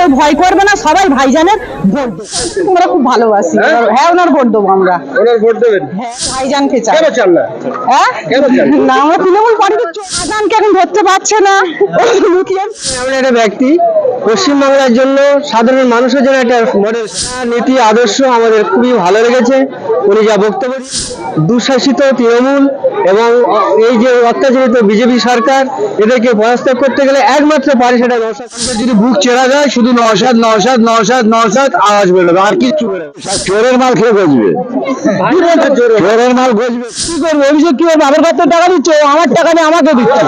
কেউ ভয় করবে না সবাই ভাইজানের ভোট তোমরা খুব ভালোবাসি। হ্যাঁ? হ্যাঁ ওনার ভোট দেবো আমরা। ওনার ভোট দেবেন? হ্যাঁ ভাইজানকে চাই। কেন চান না? হ্যাঁ? না আমরা তৃণমূল পার্টিকে ভাইজানকে এখন ধরতে পারছে না। আমরা একটা ব্যক্তি। পশ্চিমবাংলার জন্য সাধারণ মানুষের জন্য একটা মডেল নীতি আদর্শ আমাদের খুবই ভালো লেগেছে। উনি যা বক্তব্য দুঃশাসিত তৃণমূল এবং এই যে অত্যাচারিত বিজেপি সরকার এদেরকে পরাস্ত করতে গেলে একমাত্র পারে সেটা যদি বুক চেরা যায় শুধু নওশাদ নওশাদ নওশাদ নওশাদ আওয়াজ বেরোবে। আর কিচ্ছু বেরোবে। চোরের মাল খেয়ে গজবে চোরের মাল। গজবে কি করবে? অভিযোগ কি হবে আমার কত টাকা দিচ্ছ? আমার টাকা নিয়ে আমাকে দিচ্ছে।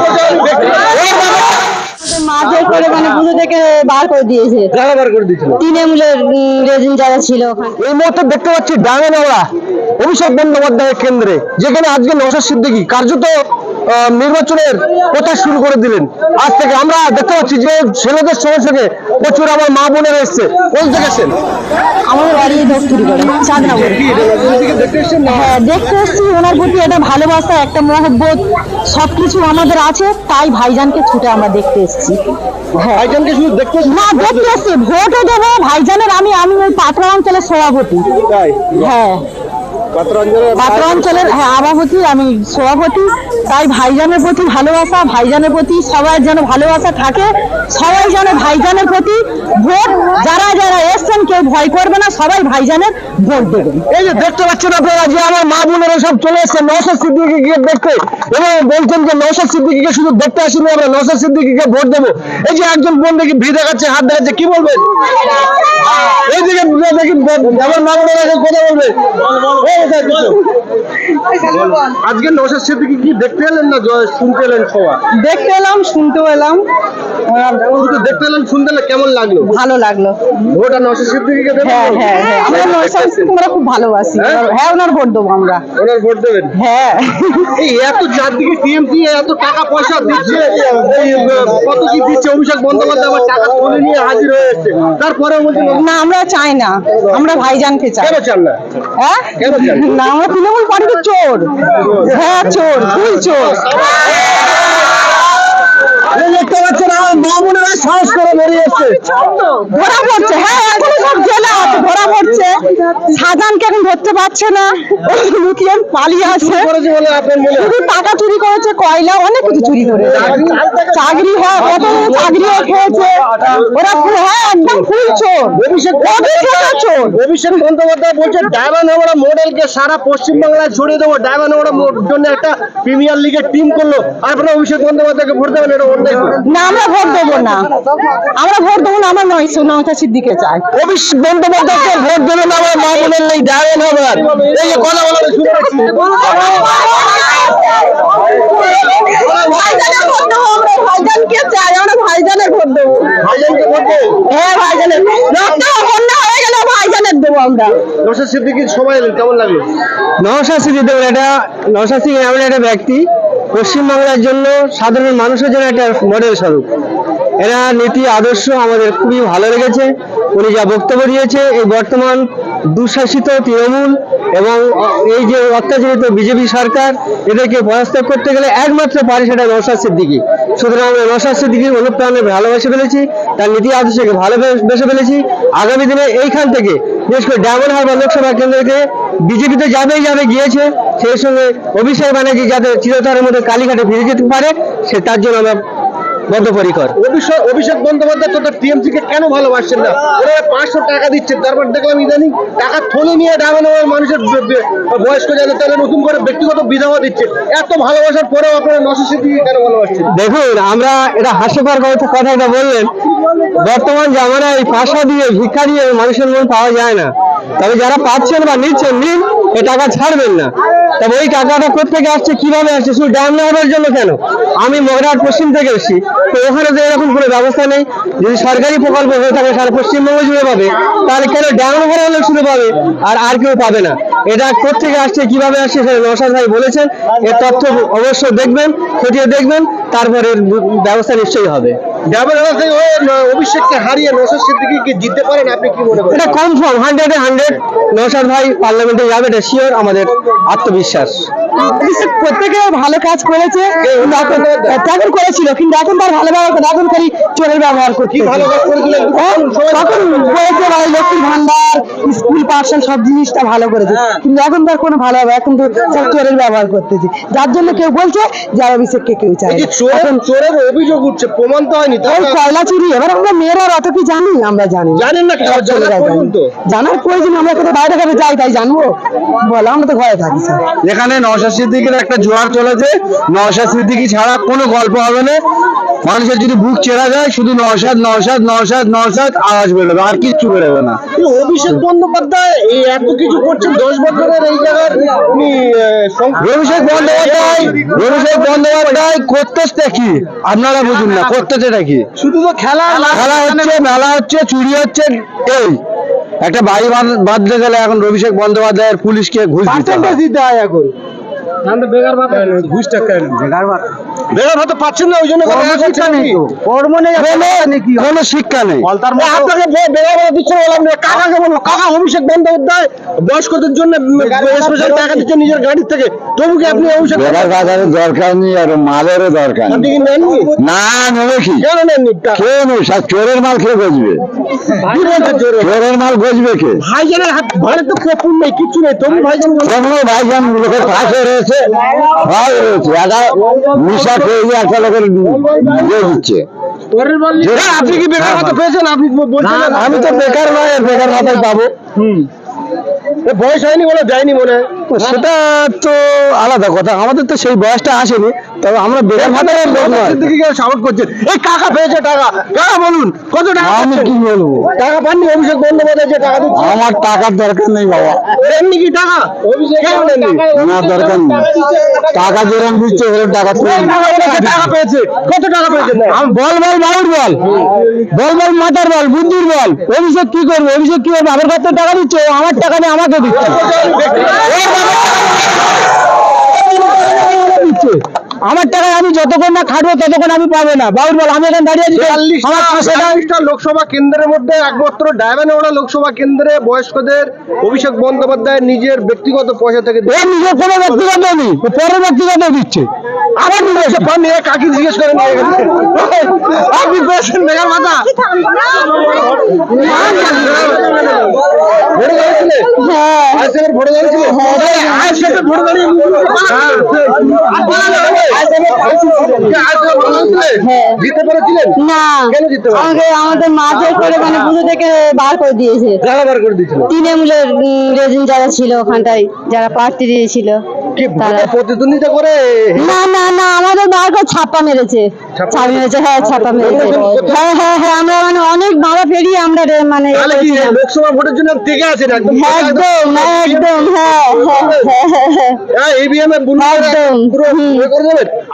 মাঝে করে মানে পুজো থেকে বার করে দিয়েছে। যারা বার করে দিয়েছিল? তৃণমূলের রেজিন যারা ছিল। ওখানে এই মুহূর্তে দেখতে পাচ্ছি অভিষেক বন্দ্যোপাধ্যায়ের কেন্দ্রে যেখানে আজকে নওশাদ সিদ্দিকী কার্যত নির্বাচনের প্রচার শুরু করে দিলেন। আজ থেকে আমরা দেখতে পাচ্ছি যে ছেলেদের সঙ্গে সঙ্গে প্রচুর আমার মা বোনেরা এসছে। কোন থেকে আমাদের বাড়ি করে চাঁদনগর। দেখতে হ্যাঁ দেখতে এসছি ওনার প্রতি একটা ভালোবাসা একটা মহব্বত সবকিছু আমাদের আছে তাই ভাইজানকে ছুটে আমরা দেখতে এসছি। হ্যাঁ। ভাইজানকে শুধু দেখতে না দেখতে এসছি ভোটও দেবো ভাইজানের আমি আমি ওই পাত্রা অঞ্চলের সভাপতি। হ্যাঁ। পাত্র অঞ্চলের হ্যাঁ সভাপতি আমি সভাপতি। তাই ভাইজানের প্রতি ভালোবাসা ভাইজানের প্রতি সবার যেন ভালোবাসা থাকে সবাই যেন ভাইজানের প্রতি ভোট যারা যারা এসছেন কেউ ভয় করবে না সবাই ভাইজানের ভোট দেবেন। এই যে দেখতে পাচ্ছেন আপনারা যে আমার মা বোনেরা সব চলে এসছে নৌসাদ সিদ্দিকিকে দেখতে। এবং বলছেন যে নৌসাদ সিদ্দিকিকে শুধু দেখতে আসিনি আমরা নৌসাদ সিদ্দিকিকে ভোট দেবো। এই যে একজন বোন দেখি ভিড় দেখাচ্ছে হাত দেখাচ্ছে কি বলবেন? আমার মা বোনেরা এখন কথা বলবে? এই দেখ কিছু। আজকে সিদ্দিকি কি দেখতে এলেন না শুনতে এলেন সবাই দেখতে এলাম শুনতেও এলাম। দেখতে এলেন শুনতে কেমন লাগল? ভালো লাগল। ভোট আর নৌসাদ সিদ্দিকিকে দেবেন হ্যাঁ হ্যাঁ হ্যাঁ। আমরা নৌসাদ তোমরা খুব ভালোবাসি। হ্যাঁ? ওনার ভোট দেবো আমরা। ওনার ভোট দেবেন? হ্যাঁ। এই এত চারদিকে টিএমসি এত টাকা পয়সা দিচ্ছে কত কি দিচ্ছে অভিষেক বন্দ্যোপাধ্যায় আবার টাকা তুলে নিয়ে হাজির হয়ে তারপরে না আমরা চাই না। আমরা ভাইজানকে চাই। হ্যাঁ? না? আমরা তৃণমূল পার্টির চোর। হ্যাঁ চোর ফুল চোর। দেখতে পাচ্ছেন আমার মা মনে হয় সাহস করে বেরিয়ে এসছে। ধরা পড়ছে। হ্যাঁ এখন সব জেলা আছে ধরা সাজানকে এখন ধরতে পারছে না। লুকিয়ে পালিয়ে আছে? শুধু টাকা চুরি করেছে কয়লা অনেক কিছু চুরি করেছে। চাকরি? হয় কত খেয়েছে ওরা হ্যাঁ একদম ফুল চোর। অভিষেক অভিষেক চোর। অভিষেক বন্দ্যোপাধ্যায় বলছে ডায়মন্ড হাওড়া মডেলকে সারা পশ্চিমবাংলায় ছড়িয়ে দেবো। ডায়মন্ড হাওড়া জন্য একটা প্রিমিয়ার লিগের টিম করল। আর আপনারা অভিষেক বন্দ্যোপাধ্যায়কে ভোট দেবেন এটা অন্যায় না আমরা ভোট দেবো না। আমরা ভোট দেবো না আমরা নয় নয়টা সিদ্দিকে চাই। অভিষেক বন্দ্যোপাধ্যায়কে ভোট দেবেন আমার বোনের নেই হবে আর। এই যে কথা বলা শুরু করছি ভাইজানের ভোট দেবো আমরা ভাইজানকে চাই আমরা ভাইজানের ভোট দেবো। ভাইজানকে ভোট দেবো ভাইজানের রক্ত বন্যা গেলে ভাইজানের দেবো আমরা নৌসাদ সিদ্দিকির সময় এলেন, কেমন লাগল? নওশাদ সিদ্দিক দেখুন এটা সিং এমন একটা ব্যক্তি, পশ্চিমবাংলার জন্য সাধারণ মানুষের জন্য একটা মডেল স্বরূপ। এরা নীতি, আদর্শ আমাদের খুবই ভালো লেগেছে। উনি যা বক্তব্য দিয়েছে, এই বর্তমান দুঃশাসিত তৃণমূল এবং এই যে অত্যাচারিত বিজেপি সরকার, এদেরকে পরাস্ত করতে গেলে একমাত্র পারে সেটা নওশাদ সিদ্দিকি। সুতরাং আমরা নওশাদ সিদ্দিকির অনুপ্রাণে ভালোবেসে ফেলেছি, তার নীতি আদর্শকে ভালোবেসে ফেলেছি। আগামী দিনে এইখান থেকে, বিশেষ করে ডায়মন্ড হারবার লোকসভা কেন্দ্রকে বিজেপিতে যাবেই যাবে, গিয়েছে। সেই সঙ্গে অভিষেক ব্যানার্জি যাতে চিরতরের মধ্যে কালীঘাটে ফিরে যেতে পারে, সে তার জন্য আমরা বদ্ধপরিকর। অভিষেক অভিষেক বন্দ্যোপাধ্যায় তো টিএমসি কে কেন ভালোবাসছেন না? ওরা পাঁচশো টাকা দিচ্ছে। তারপর দেখলাম ইদানিং টাকা থলে নিয়ে হাওড়ার মানুষের বয়স্ক যাদের তাহলে নতুন করে ব্যক্তিগত বিধাও দিচ্ছে। এত ভালোবাসার পরেও আপনারা নশো সিদ্দিকি কেন ভালোবাসছেন? দেখুন আমরা এটা হাস্যকর কথা কথাটা বললেন। বর্তমান জামানায় এই পাশা দিয়ে ভিক্ষা দিয়ে মানুষের মন পাওয়া যায় না। তবে যারা পাচ্ছেন বা নিচ্ছেন নিন এই টাকা ছাড়বেন না। তবে ওই টাকাটা কোথেকে আসছে কীভাবে আসছে শুধু ড্যাম লাগানোর জন্য কেন? আমি মগরাট পশ্চিম থেকে এসেছি। তো ওখানে তো এরকম কোনো ব্যবস্থা নেই যদি সরকারি প্রকল্প হয়ে থাকে সারা পশ্চিমবঙ্গ জুড়ে পাবে তাহলে কেন ড্যাম ভরা হলে শুধু পাবে আর আর কেউ পাবে না? এটা কোথেকে আসছে কীভাবে আসছে সেটা নসাদ ভাই বলেছেন এর তথ্য অবশ্যই দেখবেন খতিয়ে দেখবেন তারপরে ব্যবস্থা নিশ্চয়ই হবে। ডাবলওয়ালা থেকে ন- অভিষেককে হারিয়ে নসর সিদ্দিকি জিততে পারেন আপনি কি মনে করেন? এটা কনফার্ম হান্ড্রেডে হান্ড্রেড নৌসাদ ভাই পার্লামেন্টে যাবে এটা শিওর আমাদের আত্মবিশ্বাস। প্রত্যেকে ভালো কাজ করেছে তখন করেছিল কিন্তু এখন তার ভালো ব্যবহার করে এখন করি চোরের ব্যবহার করতে কি ভালো কাজ করেছিল? একটু হ্যাঁ, তখন বলেছে ভাই লক্ষ্মীর ভান্ডার স্কুল পাঠশাল সব জিনিসটা ভালো করেছে। কিন্তু এখন তার কোনো ভালো হবে এখন তো সব চোরের ব্যবহার করতেছে। যার জন্য কেউ বলছে যে আর অভিষেককে কেউ চায় এখন চোরের অভিযোগ উঠছে? প্রমাণ তো হয়নি। তাই কয়লা চুরি এবার আমরা মেয়েরা অত কি জানি? আমরা জানি না। জানেন না, জানার জানে। প্রয়োজন জানার প্রয়োজন আমরা কোথাও বাইরে ঘাটে যাই তাই জানব? বলো আমরা তো ঘরে থাকি এখানে নওশাদ সিদ্দিকের একটা জোয়ার চলেছে। নওশাদ সিদ্দিকি ছাড়া কোনো গল্প হবে না। মানুষের যদি বুক চেরা যায় শুধু নওশাদ নওশাদ নওশাদ নওশাদ আওয়াজ বেরোবে আর কিচ্ছু বেরোবে না। অভিষেক বন্দ্যোপাধ্যায় এই এত কিছু করছেন দশ বছরের এই জায়গার উনি অভিষেক বন্দ্যোপাধ্যায় অভিষেক বন্দ্যোপাধ্যায় করতেছে কি? আপনারা বুঝুন না করতেছেটা কি? শুধু তো খেলা খেলা হচ্ছে মেলা হচ্ছে চুরি হচ্ছে এই। একটা বাড়ি বাঁধ- বাঁধতে গেলে এখন অভিষেক বন্দ্যোপাধ্যায়ের পুলিশকে ঘুষ দিতে হয়। দিতে বেগার এখন পাচ্ছেন না ওই জন্য কর্মশিক্ষা নেই কর্ম নেই কোনো শিক্ষা নেই। আপনাকে বে- বেকার বললাম না। কাকাকে বলব কাকা অভিষেক বন্দ্যোপাধ্যায় বয়স্কদের জন্য স্পেশাল টাকা দিচ্ছে নিজের গাড়ির থেকে তবু কি আপনি অভিষেক বাজারের দরকার নেই আর মালেরও দরকার আপনি কি নেননি? না নেবে কি? কেন নেননি টা- নেই সব চোরের মাল খেয়ে গজবে কি চোরের মাল। গজবে কে? ভাইজানের হাত ঘরে তো কপুর নেই কিচ্ছু নেই তবু ভাইজান ভাইজান লোকের পাশে রয়েছে রয়েছে একটা গিয়ে একটা লোকের দিয়ে হ্যাঁ, আপনি কি বেকার ভাতা পেয়েছেন আপনি বলছেন আমি তো বেকার নয় বেকার ভাতাই পাবো। হম। বয়স হয়নি বলে যায়নি মনে হয়। সেটা তো আলাদা কথা। আমাদের তো সেই বয়সটা আসেনি তবে আমরা বেকার সাপোর্ট করছেন এই কাকা পেয়েছে টাকা। কাকা বলুন কত টাকা আমি কি বলব? টাকা পাননি অভিষেক বন্দ্যোপাধ্যায় যে টাকা দিচ্ছে? আমার টাকার দরকার নেই বাবা। দেননি কি টাকা? না দরকার নেই। টাকা যেরকম দিচ্ছে ওরকম টাকা টাকা পেয়েছে। কত টাকা পেয়েছে? বল বল বাউর বল। বল বল মাথার বল বুদ্ধির বল। অভিষেক কি করবে? অভিষেক কি করবে? আমার কাছে টাকা দিচ্ছে আমার টাকা নিয়ে আমাকে দিচ্ছে। আমার টাকায় আমি যতক্ষণ না খাটবো ততক্ষণ আমি পাবো না। বাউর বল আমি এখানে দাঁড়িয়ে আছি লোকসভা কেন্দ্রের মধ্যে একমাত্র ডায়মন্ডওয়ালা লোকসভা কেন্দ্রে বয়স্কদের অভিষেক বন্দ্যোপাধ্যায় নিজের ব্যক্তিগত পয়সা থেকে নিজের কোনো ব্যক্তিগত নেই পরের ব্যক্তিগত দিচ্ছে। আবার কাকি জিজ্ঞেস করেন আপনি পেয়েছেন বেকার ভাতা ভোটে দাঁড়িয়েছিলে আইসিএফ ভোটে দাঁড়িয়েছিলে আইসিএফ ভোটে দাঁড়িয়ে জিতে পেরেছিলেন? না। কেন জিততে আমাকে আমাদের মাঝে করে মানে পুজো থেকে বার করে দিয়েছে। যারা বার করে দিয়েছিল? তৃণমূলের রেজিন যারা ছিল ওখানটায় যারা প্রার্থী দিয়েছিল। কি প্রতিদ্বন্দ্বিতা করে? না না না আমাদের বার ছাপা মেরেছে। ছাপ্পা মেরেছে? হ্যাঁ ছাপা মেরেছে। হ্যাঁ হ্যাঁ হ্যাঁ আমরা মানে অনেক ভাড়া পেরিয়ে আমরা রে- মানে লোকসভা ভোটের জন্য টিকে আছেন একদম একদম একদম হ্যাঁ হ্যাঁ হ্যাঁ হ্যাঁ হ্যাঁ। হ্যাঁ ইভিএম এ। পুরো করে দেবেন?